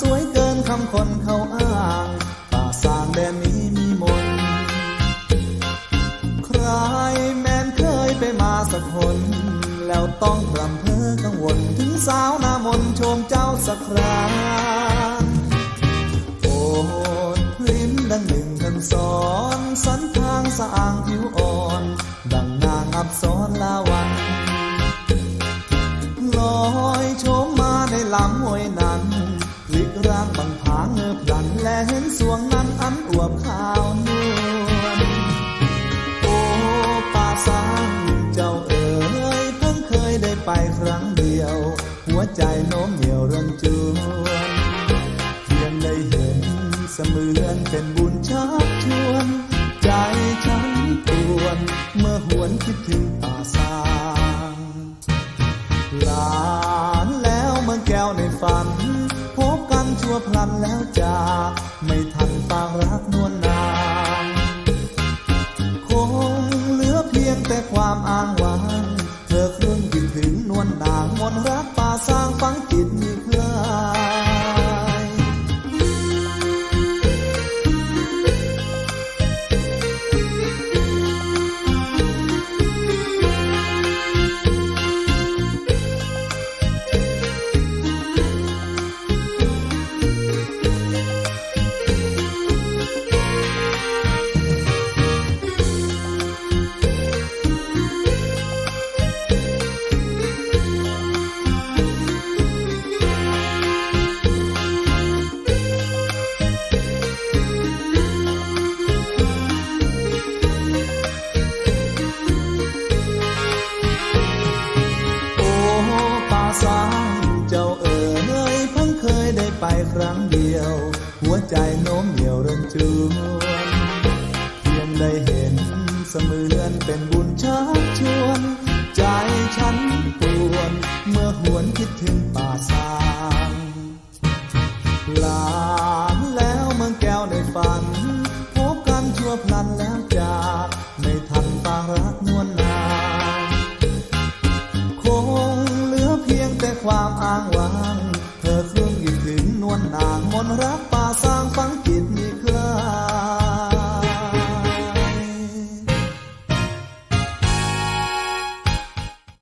สวยเกินคำคนเขาอ้างป่าสางแดนนี้มีมน ใครแมนเคยไปมาสักคน แล้วต้องรำเพ้อกังวล ถึงสาวหน้ามนชมเจ้าสักครั้งโอดพลิ้มดังหนึ่งดังสอน สันทางสะอางผิวอ่อน ดังนางอับสอนลาวันลอยโฉมมาในลำห้วยนั้น ลิกร่างบางผางเงือบพลันและเห็นสวงนั้นอันอวบขาวนวลโอ้ป่าสางเจ้าเอ๋ยเพิ่งเคยได้ไปครั้งเดียว หัวใจโน้มเหนียวรันจวนเพียงได้เห็นเสมือนเป็นบุญชักชวน ใจฉันปวนเมื่อหวนคิดถึง แล้วจากไม่ทัน ครั้งเดียว หัวใจโน้มเหนียวเรินจวนเพียงได้เห็นเสมือนเป็นบุญชักชวน ใจฉันปวน เมื่อหวนคิดถึงป่าสา ความอ้างว้าง เธอครุ่นคิดถึงนวลนางมนต์รักป